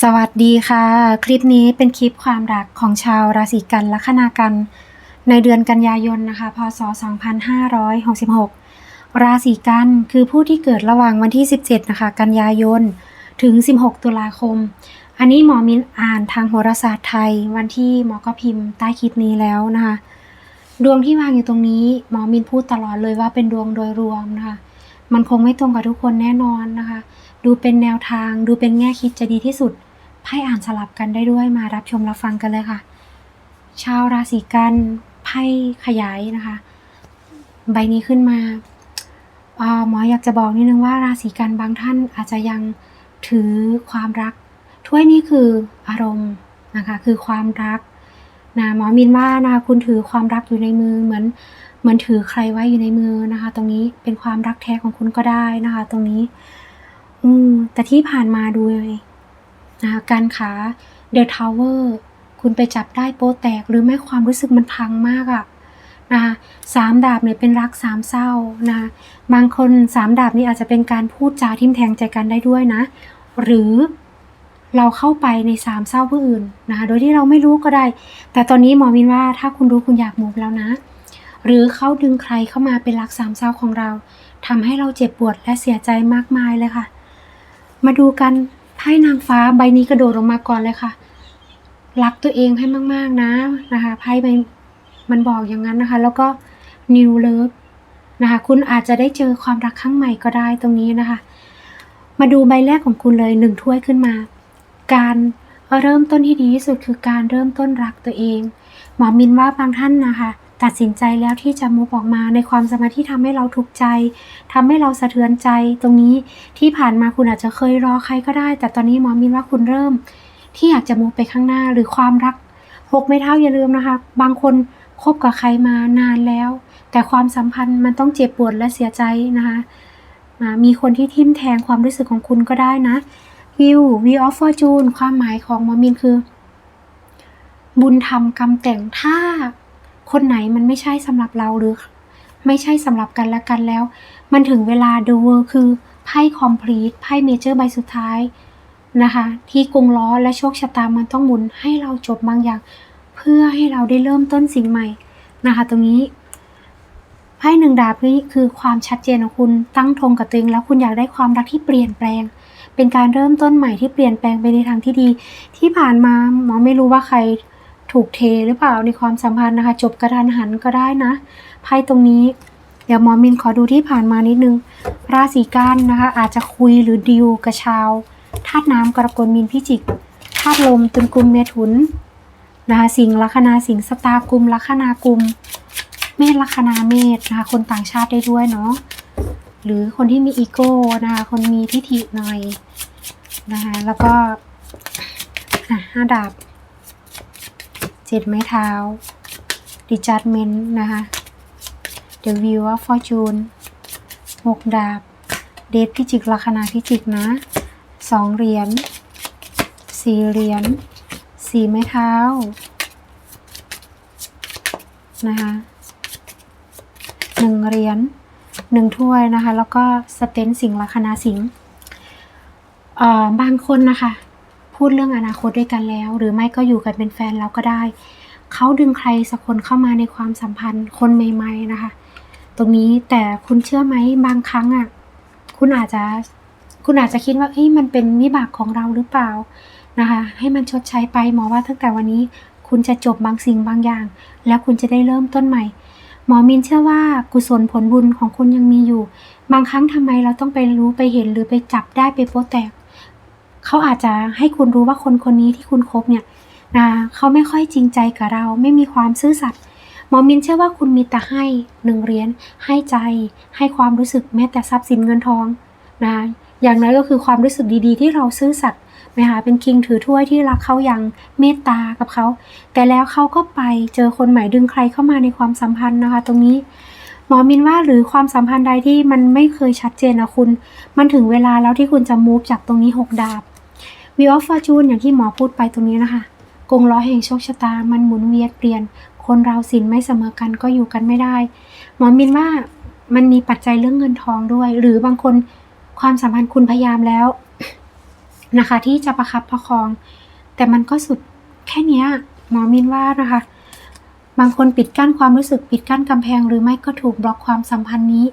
สวัสดีค่ะ คลิปนี้เป็นคลิปความรักของชาวราศีกันลัคนากัน ในเดือนกันยายนนะคะ พศ 2566 ราศีกันคือผู้ที่เกิดระหว่างวันที่ 17 นะคะ กันยายน ถึง 16 ตุลาคม อันนี้หมอมินอ่านทางโหราศาสตร์ไทย วันที่หมอก็พิมพ์ใต้คลิปนี้แล้วนะคะ ดวงที่วางอยู่ตรงนี้หมอมินพูดตลอดเลยว่าเป็นดวงโดยรวมนะคะ มันคงไม่ตรงกับทุกคนแน่นอนนะคะ ดูเป็นแนวทาง ดูเป็นแง่คิดจะดีที่สุดไพ่อ่านสลับกันได้ด้วยมารับชมรับฟังกันเลยค่ะ ชาวราศีกันไพ่ขยายนะคะ ใบนี้ขึ้นมาหมออยากจะบอกนิดนึงว่าราศีกันบางท่านอาจจะยังถือความรัก ถ้วยนี้คืออารมณ์นะคะคือความรักนะหมอมินว่านะคะคุณถือความรักอยู่ในมือเหมือนเหมือนถือใครไว้อยู่ในมือนะคะ ตรงนี้เป็นความรักแท้ของคุณก็ได้นะคะ ตรงนี้ อืมแต่ที่ผ่านมาดูยนะคะการขาเดอะทาวเวอร์คุณไปจับได้โป๊แตกหรือไม่ความรู้สึกมันพังมากอะนะคะสามดาบเนี่ยเป็นรักสามเศร้านะะบางคนสามดาบนี่อาจจะเป็นการพูดจาทิมแทงใจกันได้ด้วยนะ หรือเราเข้าไปในสามเศร้าผู้อื่นนะคะโดยที่เราไม่รู้ก็ได้ แต่ตอนนี้หมอวินว่าถ้าคุณรู้คุณอยากมูฟแล้วนะ หรือเขาดึงใครเข้ามาเป็นรักสามเศร้าของเราทำให้เราเจ็บปวดและเสียใจมากมายเลยค่ะ มาดูกันไพ่นางฟ้าใบนี้กระโดดลงมาก่อนเลยค่ะ รักตัวเองให้มาก ๆนะนะคะไพ่ใบมันบอกอย่างนั้นนะคะ แล้วก็ new love นะคะ คุณอาจจะได้เจอความรักครั้งใหม่ก็ได้ตรงนี้นะคะ มาดูใบแรกของคุณเลยหนึ่งถ้วยขึ้นมา การเริ่มต้นที่ดีที่สุดคือการเริ่มต้นรักตัวเอง หมอมินว่าบางท่านนะคะ ตัดสินใจแล้วที่จะมุกออกมาในความสมารถที่ทำให้เราทุกข์ใจทำให้เราสะเทือนใจ ตรงนี้ที่ผ่านมาคุณอาจจะเคยรอใครก็ได้ แต่ตอนนี้หมอมินว่าคุณเริ่ม ที่อยากจะมุกไปข้างหน้าหรือความรักหกไม่เท่าอย่าลืมนะคะ บางคนคบกับใครมานานแล้ว แต่ความสัมพันธ์มันต้องเจ็บปวดและเสียใจนะคะอ่ามีคนที่ทิ่มแทงความรู้สึกของคุณก็ได้นะวิววีออฟฟอร์จูนความหมายของมอมินคือ บุญธรรมกรรมแต่งถ้า คนไหนมันไม่ใช่สำหรับเราหรือ ไม่ใช่สำหรับกันและกันแล้ว มันถึงเวลาดูคือไพ่คอมพลีทไพ่เมเจอร์ใบสุดท้ายนะคะ ที่กงล้อและโชคชะตามันต้องหมุนให้เราจบบางอย่าง เพื่อให้เราได้เริ่มต้นสิ่งใหม่นะคะ ตรงนี้ไพ่หนึ่งดาบนี้คือความชัดเจนของคุณตั้งธงกับตัวเองแล้วคุณอยากได้ความรักที่เปลี่ยนแปลง เป็นการเริ่มต้นใหม่ที่เปลี่ยนแปลงไปในทางที่ดี ที่ผ่านมาหมอไม่รู้ว่าใคร ถูกเทหรือเปล่าในความสัมพันธ์นะคะ จบกระทันหันก็ได้นะไพ่ตรงนี้ เดี๋ยวหมอมินขอดูที่ผ่านมานิดนึง ราศีกันนะคะ อาจจะคุยหรือดิวกับชาวธาตุน้ำกรกฎมีนพิจิกธาตุลมตุลกุมเมถุนนะคะสิงห์ลัคนาสิงห์สตากุมลัคนากุม เมษลัคนาเมษนะคะคนต่างชาติได้ด้วยเนาะหรือคนที่มีอีโก้นะคะคนมีทิฐิหน่อยนะคะแล้วก็ห้าดาบ เจ็ดไม้เท้า ดิจัดเมนนะคะ The View of Fortune หกดาบ เดทพิจิกลัคนาพิจิกนะสองเหรียญสี่เหรียญสี่ไม้เท้า นะคะหนึ่งเหรียญหนึ่งถ้วยนะคะ แล้วก็สเตนสิงลัคนาสิงบางคนนะคะ พูดเรื่องอนาคตด้วยกันแล้ว หรือไม่ก็อยู่กันเป็นแฟนแล้วก็ได้ เขาดึงใครสักคนเข้ามาในความสัมพันธ์คนใหม่ๆนะคะ ตรงนี้แต่คุณเชื่อไหมบางครั้งอะคุณอาจจะคุณอาจจะคิดว่าเอ้ยมันเป็นวิบากของเราหรือเปล่านะคะ ให้มันชดใช้ไปหมอว่าตั้งแต่วันนี้คุณจะจบบางสิ่งบางอย่าง แล้วคุณจะได้เริ่มต้นใหม่ หมอมินเชื่อว่ากุศลผลบุญของคุณยังมีอยู่ บางครั้งทำไมเราต้องไปรู้ไปเห็นหรือไปจับได้ไปโป๊ะแตก เขาอาจจะให้คุณรู้ว่าคนคนนี้ที่คุณคบเนี่ยนะเขาไม่ค่อยจริงใจกับเรา ไม่มีความซื่อสัตย์หมอมินเชื่อว่าคุณมีแต่ให้หนึ่งเหรียญให้ใจ ให้ความรู้สึกแม้แต่ทรัพย์สินเงินทองนะอย่างน้อยก็คือความรู้สึกดีๆ ที่เราซื่อสัตย์นะคะเป็นคิงถือถ้วยที่รักเขาอย่างเมตตากับเขา แต่แล้วเขาก็ไปเจอคนใหม่ดึงใครเข้ามาในความสัมพันธ์นะคะ ตรงนี้หมอมินว่าหรือความสัมพันธ์ใดที่มันไม่เคยชัดเจนนะคุณ มันถึงเวลาแล้วที่คุณจะมูฟจากตรงนี้หกดาบ วิออฟฟอร์จูนอย่างที่หมอพูดไปตรงนี้นะคะ กงล้อแห่งโชคชะตา มันหมุนเวียนเปลี่ยน คนเราสินไม่เสมอกันก็อยู่กันไม่ได้ หมอมินว่ามันมีปัจจัยเรื่องเงินทองด้วย หรือบางคนความสัมพันธ์คุณพยายามแล้วนะคะ ที่จะประคับประคอง แต่มันก็สุดแค่นี้หมอมินว่านะคะ บางคนปิดกั้นความรู้สึกปิดกั้นกำแพง หรือไม่ก็ถูกบล็อกความสัมพันธ์นี้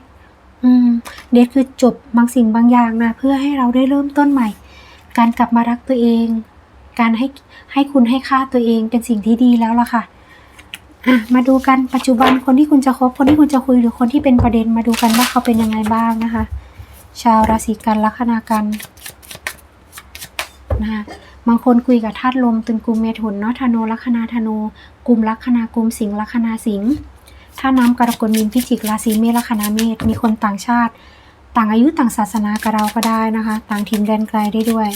อืม เดทคือจบบางสิ่งบางอย่างนะเพื่อให้เราได้เริ่มต้นใหม่ การกลับมารักตัวเอง การให้ให้คุณให้ค่าตัวเองเป็นสิ่งที่ดีแล้วล่ะค่ะอะ มาดูกันปัจจุบันคนที่คุณจะคบคนที่คุณจะคุยหรือคนที่เป็นประเด็นมาดูกันว่าเขาเป็นยังไงบ้างนะคะ ชาวราศีกันลัคนากันนะคะบางคนคุยกับธาตุลมตึงกลุ่มเมถุนเนาะธนูลัคนาธนูกลุ่มลัคนากลุ่มสิงลัคนาสิงถ้าน้ำกรกฎมีนพิจิกราศีเมษลัคนาเมษมีคนต่างชาติ ต่างอายุต่างศาสนากับเราก็ได้นะคะ ต่างถิ่นแดนไกลได้ด้วย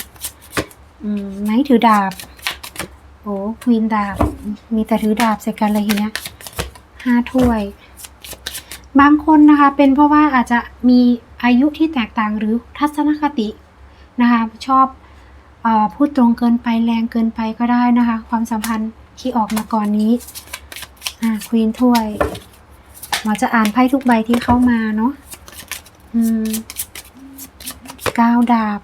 อืมไม้ถือดาบ โอ้ควีนดาบ มีแต่ถือดาบใส่กันเลยทีเนี้ยห้าถ้วย บางคนนะคะ เป็นเพราะว่าอาจจะมีอายุที่แตกต่างหรือทัศนคตินะคะ ชอบอพูดตรงเกินไปแรงเกินไปก็ได้นะคะ ความสัมพันธ์ที่ออกมาก่อนนี้อ่าควีนถ้วยหมอจะอ่านไพ่ทุกใบที่เข้ามาเนาะ เก้าดาบ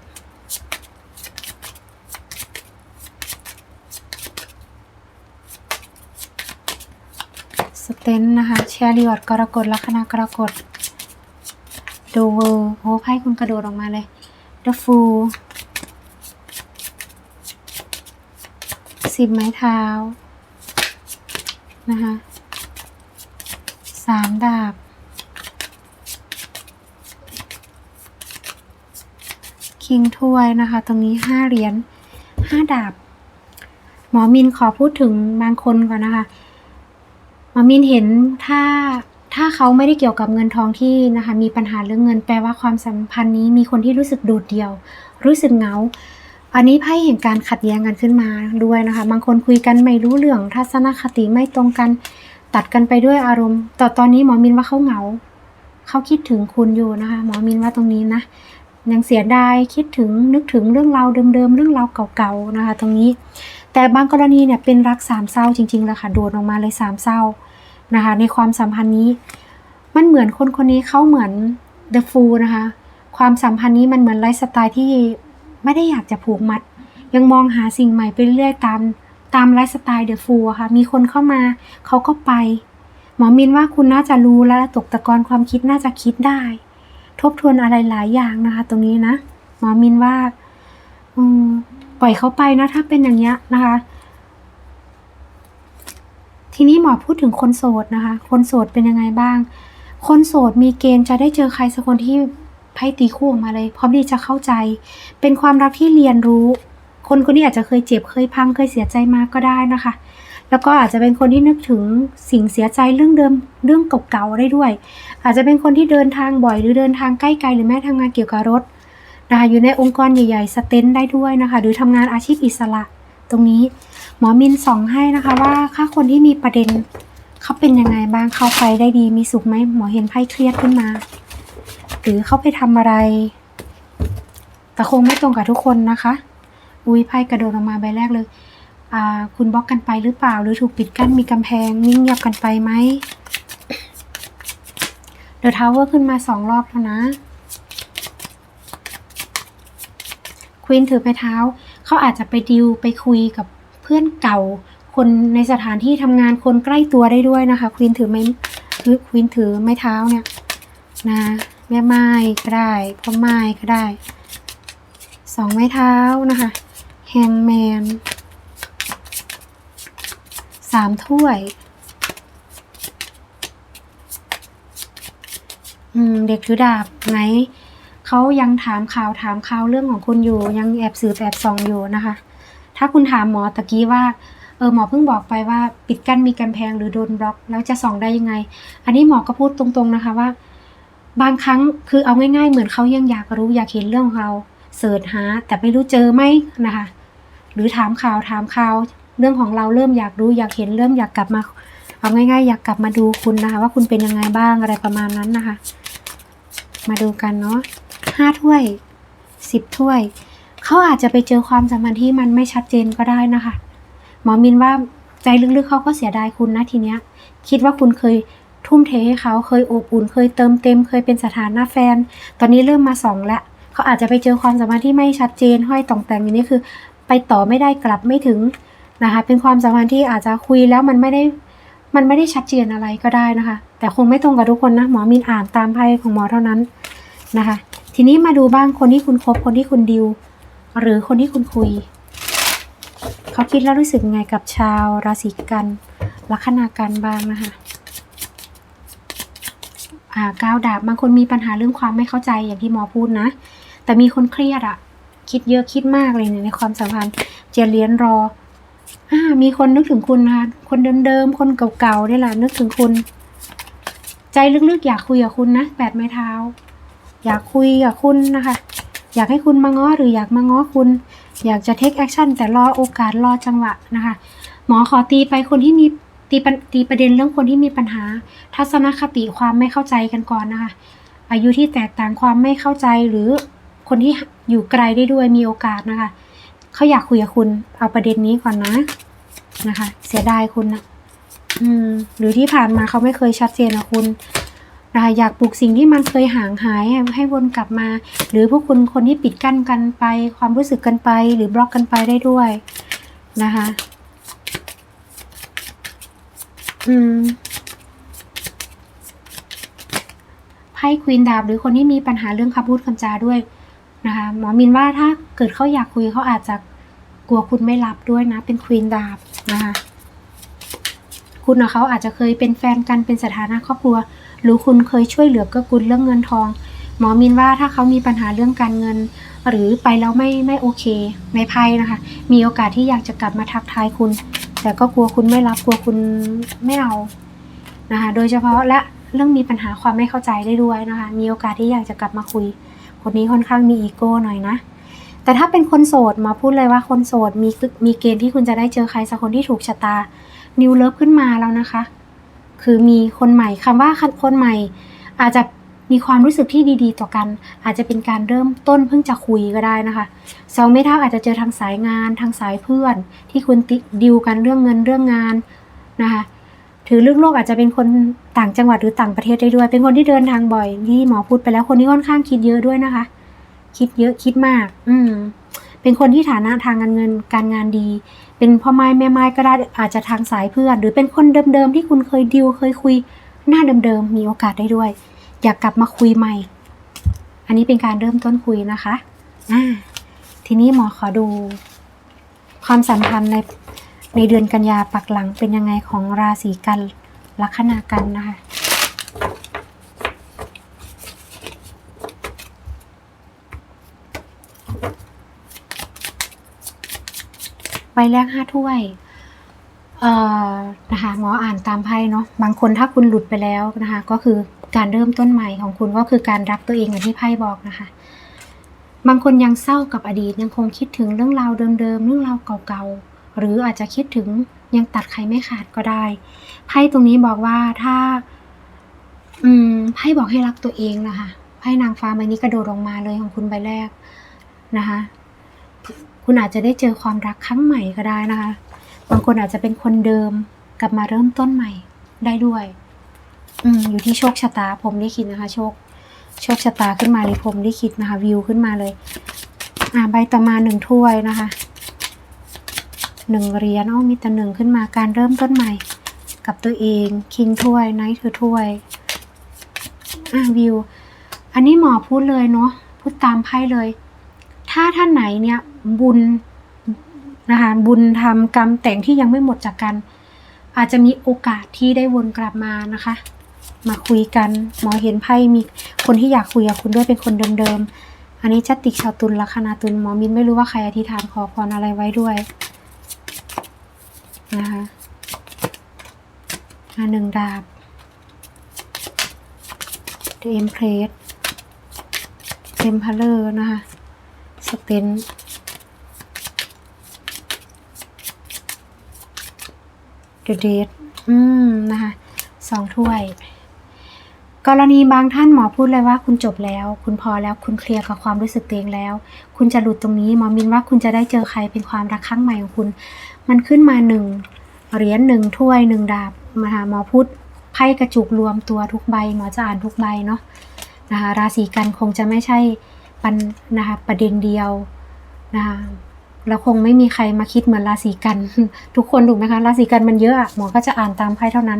สเตนนะคะแชริออตกรกฎลัคนากรกฎดูเวอร์โอ้ไพ่คุณกระโดดออกมาเลย The Fool สิบไม้เท้านะคะสามดาบ คิงถ้วยนะคะ ตรงนี้ห้าเหรียญห้าดาบ หมอมินขอพูดถึงบางคนก่อนนะคะ หมอมินเห็นถ้าถ้าเขาไม่ได้เกี่ยวกับเงินทองที่นะคะ มีปัญหาเรื่องเงินแปลว่าความสัมพันธ์นี้มีคนที่รู้สึกโดดเดี่ยว รู้สึกเหงา อันนี้ไพ่เห็นการขัดแย้งกันขึ้นมาด้วยนะคะ บางคนคุยกันไม่รู้เรื่องทัศนคติไม่ตรงกันตัดกันไปด้วยอารมณ์แต่ตอนนี้หมอมินว่าเขาเหงา เขาคิดถึงคุณอยู่นะคะ หมอมินว่าตรงนี้นะ ยังเสียดายคิดถึงนึกถึงเรื่องราวเดิมๆเรื่องราวเก่าๆนะคะตรงนี้ แต่บางกรณีเนี่ยเป็นรักสามเศร้าจริงๆเลยค่ะโดดออกมาเลยสามเศร้านะคะในความสัมพันธ์นี้ มันเหมือนคนคนนี้เขาเหมือน The Fool นะคะความสัมพันธ์นี้มันเหมือนไลฟ์สไตล์ที่ไม่ได้อยากจะผูกมัด ยังมองหาสิ่งใหม่ไปเรื่อยๆตามตามไลฟ์สไตล์ The Fool อะค่ะมีคนเข้ามาเขาก็ไป หมอมินว่าคุณน่าจะรู้และตกตะกอนความคิดน่าจะคิดได้ ทบทวนอะไรหลายอย่างนะคะ ตรงนี้นะหมอมินว่าปล่อยเขาไปนะ ถ้าเป็นอย่างเงี้ยนะคะ ทีนี้หมอพูดถึงคนโสดนะคะ คนโสดเป็นยังไงบ้าง คนโสดมีเกณฑ์จะได้เจอใครสักคนที่ไพ่ตีคู่ออกมาเลย พร้อมที่จะเข้าใจ เป็นความรักที่เรียนรู้ คนคนนี้อาจจะเคยเจ็บเคยพังเคยเสียใจมาก็ได้นะคะ แล้วก็อาจจะเป็นคนที่นึกถึงสิ่งเสียใจเรื่องเดิมเรื่องเก่าๆได้ด้วย อาจจะเป็นคนที่เดินทางบ่อยหรือเดินทางใกล้ไกลหรือแม้ทำงานเกี่ยวกับรถนะคะอยู่ในองค์กรใหญ่ๆสเตนได้ด้วยนะคะ หรือทำงานอาชีพอิสระ ตรงนี้หมอมินส่องให้นะคะว่าค่าคนที่มีประเด็นเขาเป็นยังไงบ้างเขาไปได้ดีมีสุขไหมหมอเห็นไพ่เครียดขึ้นมา หรือเขาไปทำอะไร แต่คงไม่ตรงกับทุกคนนะคะ อุ้ยไพ่กระโดดออกมาใบแรกเลย คุณบล็อกกันไปหรือเปล่า หรือถูกปิดกั้นมีกำแพงนิ่งเงียบกันไปไหมเดอะทาวเวอร์ขึ้นมาสองรอบแล้วนะควีนถือไปเท้า เขาอาจจะไปดิวไปคุยกับเพื่อนเก่า คนในสถานที่ทำงานคนใกล้ตัวได้ด้วยนะคะควีนถือไม้คือควีนถือไม้เท้าเนี่ยนะแม่ไม้ก็ได้พ่อไม้ก็ได้สองไม้เท้านะคะแฮงแมน สามถ้วย อืม เด็กถือดาบไหนเขายังถามข่าวถามข่าวเรื่องของคุณอยู่ ยังแอบสืบแอบส่องอยู่นะคะ ถ้าคุณถามหมอตะกี้ว่าเออหมอเพิ่งบอกไปว่าปิดกั้นมีกำแพงหรือโดนบล็อก แล้วจะส่องได้ยังไง อันนี้หมอก็พูดตรงๆนะคะว่า บางครั้งคือเอาง่าย ๆ เหมือนเขายังอยากรู้อยากเห็นเรื่องของเราเสิร์ชหา แต่ไม่รู้เจอไหมนะคะ หรือถามข่าวถามข่าว เรื่องของเราเริ่มอยากรู้อยากเห็นเริ่มอยากกลับมา เอาง่าย ๆ อยากกลับมาดูคุณนะคะ ว่าคุณเป็นยังไงบ้างอะไรประมาณนั้นนะคะ มาดูกันเนาะห้าถ้วยสิบถ้วย เขาอาจจะไปเจอความสัมพันธ์ที่มันไม่ชัดเจนก็ได้นะคะ หมอมินว่าใจลึกๆเขาก็เสียดายคุณนะทีเนี้ย คิดว่าคุณเคยทุ่มเทให้เขาเคยอบอุ่น เคยเติมเต็ม เคยเป็นสถานะแฟน ตอนนี้เริ่มมาสองล้วเขเขาอาจจะไปเจอความสัมพันธ์ที่ไม่ชัดเจนห้อยต่องแต่งอย่างนี้คือ ไปต่อไม่ได้กลับไม่ถึง นะคะเป็นความสัมพันธ์ที่อาจจะคุยแล้วมันไม่ได้มันไม่ได้ชัดเจนอะไรก็ได้นะคะ แต่คงไม่ตรงกับทุกคนนะหมอมินอ่านตามไพ่ของหมอเท่านั้นนะคะ ทีนี้มาดูบ้างคนที่คุณคบคนที่คุณดิว หรือคนที่คุณคุย เขาคิดแล้วรู้สึกไงกับชาวราศีกันลัคนากันบ้างนะคะอ่าก้าวดาบบางคนมีปัญหาเรื่องความไม่เข้าใจอย่างที่หมอพูดนะ แต่มีคนเครียดอะคิดเยอะคิดมากเลยในความสัมพันธ์เจียนเลี้ยนรอ อ่ามีคนนึกถึงคุณนะคะคนเดิมๆคนเก่าๆนี่แหละนึกถึงคุณ ใจลึกๆ อยากคุยกับคุณนะแปดไม้เท้า อยากคุยกับคุณนะคะ อยากให้คุณมาง้อหรืออยากมาง้อคุณ อยากจะเทคแอคชั่นแต่รอโอกาสรอจังหวะนะคะ หมอขอตีไปคนที่มีตีปตีประเด็นเรื่องคนที่มีปัญหา ทัศนคติความไม่เข้าใจกันก่อนนะคะ อายุที่แตกต่างความไม่เข้าใจหรือคนที่อยู่ไกลได้ด้วยมีโอกาสนะคะ เขาอยากคุยกับคุณ เอาประเด็นนี้ก่อนนะนะคะ เสียดายคุณนะอืม หรือที่ผ่านมาเขาไม่เคยชัดเจนกับคุณนะคะอยากปลุกสิ่งที่มันเคยห่างหายให้ให้วนกลับมา หรือพวกคุณคนที่ปิดกั้นกันไป ความรู้สึกกันไป หรือบล็อกกันไปได้ด้วยนะคะอืมไพ่ควีนดาบหรือคนที่มีปัญหาเรื่องคำพูดคำจาด้วยนะคะหมอมินว่าถ้าเกิดเขาอยากคุยเขาอาจจะ กลัวคุณไม่รับด้วยนะ เป็นควีนดาบนะคะคุณกับเขาอาจจะเคยเป็นแฟนกันเป็นสถานะครอบครัว หรือคุณเคยช่วยเหลือเกื้อกูลเรื่องเงินทอง หมอมินว่าถ้าเขามีปัญหาเรื่องการเงิน หรือไปแล้วไม่ไม่โอเค ในไพ่นะคะ มีโอกาสที่อยากจะกลับมาทักทายคุณ แต่ก็กลัวคุณไม่รับกลัวคุณไม่เอานะคะโดยเฉพาะและเรื่องมีปัญหาความไม่เข้าใจได้ด้วยนะคะ มีโอกาสที่อยากจะกลับมาคุย คนนี้ค่อนข้างมีอีโก้หน่อยนะ แต่ถ้าเป็นคนโสดมาพูดเลยว่าคนโสดมีมีเกณฑ์ที่คุณจะได้เจอใครสักคนที่ถูกชะตา นิวเลิฟขึ้นมาแล้วนะคะ คือมีคนใหม่คำว่าคนใหม่ อาจจะมีความรู้สึกที่ดีๆ ต่อกัน อาจจะเป็นการเริ่มต้นเพิ่งจะคุยก็ได้นะคะสองไม่เท่าอาจจะเจอทางสายงานทางสายเพื่อน ที่คุณติดิวกันเรื่องเงินเรื่องงานนะคะถือเรื่องโลกอาจจะเป็นคนต่างจังหวัดหรือต่างประเทศได้ด้วย เป็นคนที่เดินทางบ่อยที่หมอพูดไปแล้วคนนี้ค่อนข้างคิดเยอะด้วยนะคะ คิดเยอะคิดมาก อืม เป็นคนที่ฐานะทางการเงินการงานดี เป็นพ่อไม้แม่ไม้ก็ได้อาจจะทางสายเพื่อน หรือเป็นคนเดิมๆที่คุณเคยดิวเคยคุย หน้าเดิมๆมีโอกาสได้ด้วย อยากกลับมาคุยใหม่ อันนี้เป็นการเริ่มต้นคุยนะคะอ่าทีนี้หมอขอดู ความสัมพันธ์ในในเดือนกันยาปักหลังเป็นยังไงของราศีกันลัคนากันนะคะ บแรกห้าถ้วยเอ่อนะคะหมออ่านตามไพ่เนาะบางคนถ้าคุณหลุดไปแล้วนะคะก็คือการเริ่มต้นใหม่ของคุณก็คือการรักตัวเองอย่างที่ไพ่บอกนะคะ บางคนยังเศร้ากับอดีตยังคงคิดถึงเรื่องราวเดิมๆเรื่องราวเก่าๆหรืออาจจะคิดถึงยังตัดใครไม่ขาดก็ได้ไพ่ตรงนี้บอกว่าถ้า อืมไพ่บอกให้รักตัวเองนะคะไพ่นางฟ้าใบนี้กระโดดลงมาเลยของคุณใบแรกนะคะ คุณอาจจะได้เจอความรักครั้งใหม่ก็ได้นะคะ บางคนอาจจะเป็นคนเดิมกลับมาเริ่มต้นใหม่ได้ด้วย อืมอยู่ที่โชคชะตาผมลิขิตนะคะ โชค โชคชะตาขึ้นมาเลยผมลิขิตนะคะ วิวขึ้นมาเลย อ่าใบต่อมาหนึ่งถ้วยนะคะหนึ่งเหรียญอ้อมีแต่หนึ่งขึ้นมาการเริ่มต้นใหม่ กับตัวเองคิงถ้วยไนท์เธอถ้วยอ่าวิว อันนี้หมอพูดเลยเนาะพูดตามไพ่เลย ถ้าท่านไหนเนี่ย บุญนะคะบุญทำกรรมแต่งที่ยังไม่หมดจากกัน อาจจะมีโอกาสที่ได้วนกลับมานะคะ มาคุยกันหมอเห็นไพ่มีคนที่อยากคุยกับคุณด้วยเป็นคนเดิมๆอันนี้จัตติกชาวตุลลัคนาตุลหมอมินไม่รู้ว่าใครอธิษฐานขอพรอะไรไว้ด้วยนะคะอ่าหนึ่งดาบเอ็มเพลสเทมเพลอร์นะคะสเตน เดเดทอืมนะคะสองถ้วย กรณีบางท่านหมอพูดเลยว่าคุณจบแล้ว คุณพอแล้วคุณเคลียร์กับความรู้สึกตัวเองแล้ว คุณจะหลุดตรงนี้หมอมินว่าคุณจะได้เจอใครเป็นความรักครั้งใหม่ของคุณ มันขึ้นมาหนึ่งเหรียญหนึ่งถ้วยหนึ่งดาบนะคะหมอพูดไพ่กระจุกรวมตัวทุกใบหมอจะอ่านทุกใบเนาะนะคะราศีกันคงจะไม่ใช่ปันนะคะประเด็นเดียวนะคะ แล้วคงไม่มีใครมาคิดเหมือนราศีกัน ทุกคนถูกไหมคะราศีกันมันเยอะอะหมอก็จะอ่านตามไพ่เท่านั้น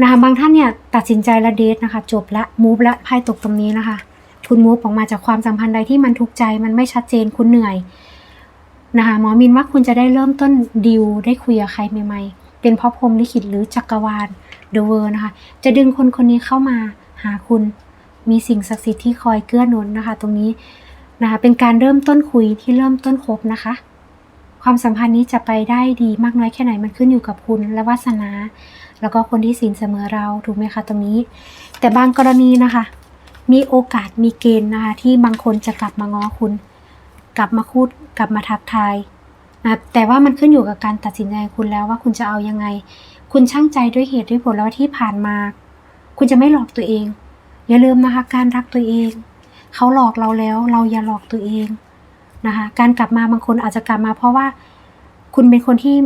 นะคะบางท่านเนี่ยตัดสินใจละเดทนะคะ จบละมูฟละไพ่ตกตรงนี้นะคะ คุณมูฟออกมาจากความสัมพันธ์ใดที่มันทุกข์ใจมันไม่ชัดเจนคุณเหนื่อยนะคะหมอมินว่าคุณจะได้เริ่มต้นดิวได้คุยกับใครใหม่ๆ เป็นเพราะพรมลิขิตหรือจักรวาลเดอะเวอร์นะคะ จะดึงคนคนนี้เข้ามาหาคุณ มีสิ่งศักดิ์สิทธิ์ที่คอยเกื้อหนุนนะคะ ตรงนี้ นะคะ เป็นการเริ่มต้นคุยที่เริ่มต้นคบนะคะ ความสัมพันธ์นี้จะไปได้ดีมากน้อยแค่ไหนมันขึ้นอยู่กับคุณและวาสนา แล้วก็คนที่สินเสมอเราถูกไหมคะตรงนี้ แต่บางกรณีนะคะ มีโอกาสมีเกณฑ์นะคะที่บางคนจะกลับมาง้อคุณ กลับมาพูดกลับมาทักทายนะแต่ว่ามันขึ้นอยู่กับการตัดสินใจคุณแล้วว่าคุณจะเอายังไง คุณช่างใจด้วยเหตุด้วยผลแล้วที่ผ่านมา คุณจะไม่หลอกตัวเอง อย่าลืมนะคะ การรักตัวเอง เขาหลอกเราแล้ว เราอย่าหลอกตัวเองนะคะการกลับมาบางคนอาจจะกลับมาเพราะว่าคุณเป็นคนที่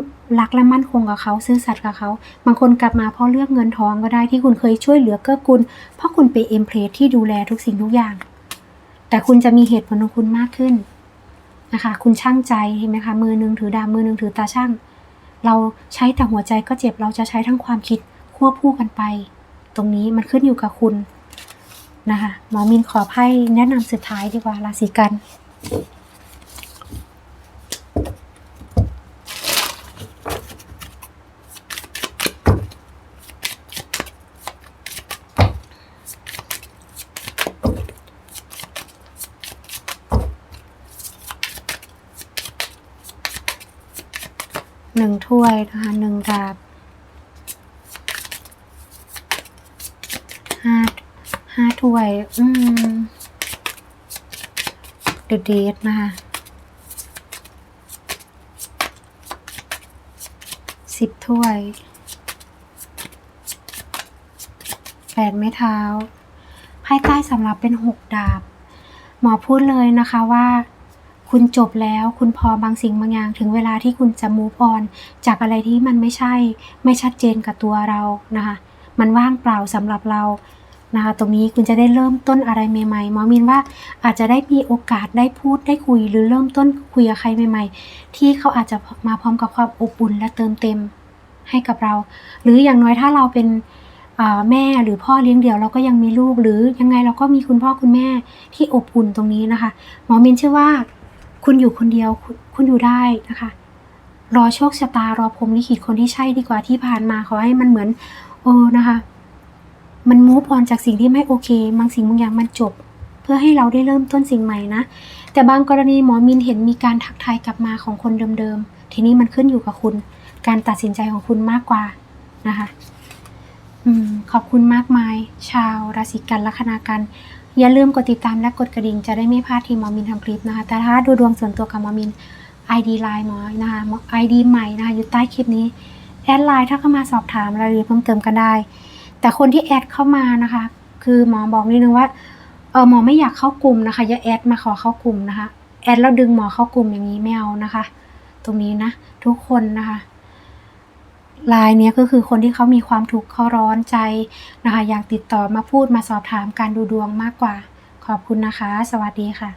รักและมั่นคงกับเขาซื่อสัตย์กับเขา บางคนกลับมาเพราะเลือกเงินทองก็ได้ที่คุณเคยช่วยเหลือเกื้อกูลเพราะคุณเป็นเอ็มเพลสที่ดูแลทุกสิ่งทุกอย่าง แต่คุณจะมีเหตุผลของคุณมากขึ้นนะคะ คุณช่างใจเห็นไหมคะมือหนึงถือดาบมือหนึงถือตาช่าง เราใช้แต่หัวใจก็เจ็บเราจะใช้ทั้งความคิดควบคู่กันไป ตรงนี้มันขึ้นอยู่กับคุณ นะคะหมอมินขอไพ่แนะนำสุดท้ายดีกว่าราศีกันหนึ่งถ้วยนะคะหนึ่งดาบห้าห้า ถ้วย อืมเดอะเดทนะคะสิบถ้วยแปดไม้เท้าไพ่ใต้สำหรับเป็นหกดาบ หมอพูดเลยนะคะว่า คุณจบแล้วคุณพอบางสิ่งบางอย่าง ถึงเวลาที่คุณจะ move on จากอะไรที่มันไม่ใช่ ไม่ชัดเจนกับตัวเรานะคะ มันว่างเปล่าสำหรับเรา นะคะตรงนี้คุณจะได้เริ่มต้นอะไรใหม่ๆหมอมินว่าอาจจะได้มีโอกาสได้พูดได้คุยหรือเริ่มต้นคุยกับใครใหม่ ๆ ที่เขาอาจจะมาพร้อมกับความอบอุ่นและเติมเต็มให้กับเรา หรืออย่างน้อยถ้าเราเป็นแม่หรือพ่อเลี้ยงเดี่ยวเราก็ยังมีลูก หรือยังไงเราก็มีคุณพ่อคุณแม่ที่อบอุ่นตรงนี้นะคะหมอมินเชื่อว่า คุณอยู่คนเดียวคุณคุณอยู่ได้นะคะ รอโชคชะตารอพรมลิขิตคนที่ใช่ดีกว่าที่ผ่านมาขอให้มันเหมือนโอ้นะคะ มันมูฟออนจากสิ่งที่ไม่โอเค บางสิ่งบางอย่างมันจบ เพื่อให้เราได้เริ่มต้นสิ่งใหม่นะ แต่บางกรณีหมอมินเห็นมีการทักทายกลับมาของคนเดิมๆ ทีนี้มันขึ้นอยู่กับคุณ การตัดสินใจของคุณมากกว่านะคะอืมขอบคุณมากมาย ชาวราศีกันลัคนากัน อย่าลืมกดติดตามและกดกระดิ่งจะได้ไม่พลาดทีมหมอมินทำคลิปนะคะ แต่ถ้าดูดวงส่วนตัวกับหมอมิน ID ไลน์หมอนะคะ ID ใหม่นะคะอยู่ใต้คลิปนี้แอดไลน์ถ้าเข้ามาสอบถามรายละเอียดเพิ่มเติมกันได้ แต่คนที่แอดเข้ามานะคะ คือหมอบอกนิดนึงว่าเออหมอไม่อยากเข้ากลุ่มนะคะอย่าแอดมาขอเข้ากลุ่มนะคะ แอดแล้วดึงหมอเข้ากลุ่มอย่างนี้ไม่เอานะคะ ตรงนี้นะ ทุกคนนะคะไลน์เนี้ยก็คือคนที่เขามีความทุกข์เขาร้อนใจนะคะ อยากติดต่อมาพูดมาสอบถามการดูดวงมากกว่า ขอบคุณนะคะ สวัสดีค่ะ